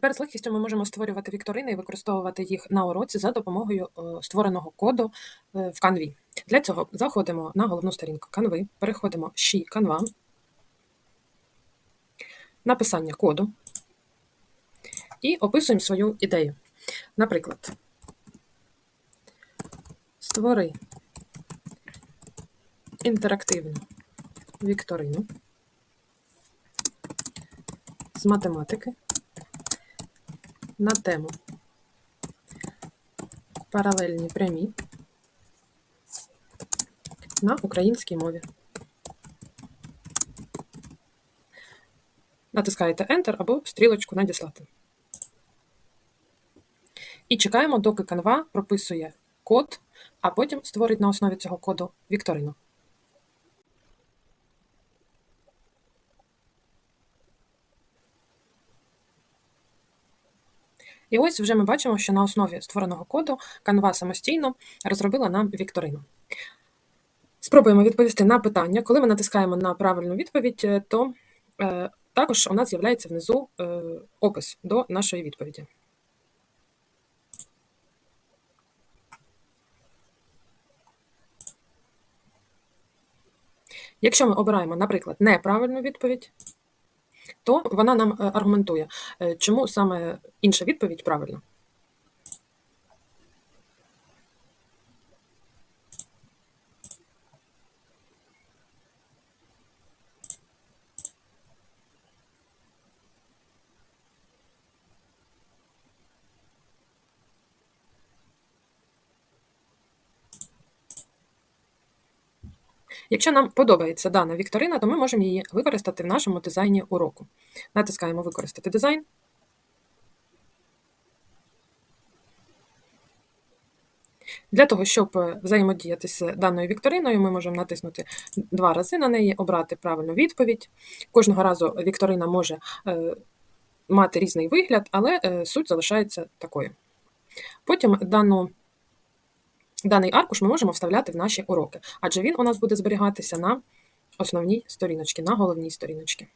Тепер з легкістю ми можемо створювати вікторини і використовувати їх на уроці за допомогою е, створеного коду е, в Canvі. Для цього заходимо на головну сторінку Canvi, переходимо «She Canva», написання коду і описуємо свою ідею. Наприклад, створи інтерактивну вікторину з математики на тему паралельні прямі на українській мові. Натискаєте Enter або стрілочку надіслати. І чекаємо, доки Canva прописує код, а потім створить на основі цього коду вікторину. І ось вже ми бачимо, що на основі створеного коду Canva самостійно розробила нам вікторину. Спробуємо відповісти на питання. Коли ми натискаємо на правильну відповідь, е, то е, також у нас з'являється внизу е, опис до нашої відповіді. Якщо ми обираємо, наприклад, неправильну відповідь, то вона нам е, аргументує, е, чому саме інша відповідь правильна. Якщо нам подобається дана вікторина, то ми можемо її використати в нашому дизайні уроку. Натискаємо Використати дизайн. Для того, щоб е, взаємодіяти з даною вікториною, ми можемо натиснути два рази на неї, обрати правильну відповідь. Кожного разу вікторина може е, мати різний вигляд, але е, суть залишається такою. Потім дану Даний аркуш ми можемо вставляти в наші уроки, адже він у нас буде зберігатися на основній сторіночці, на головній сторіночці.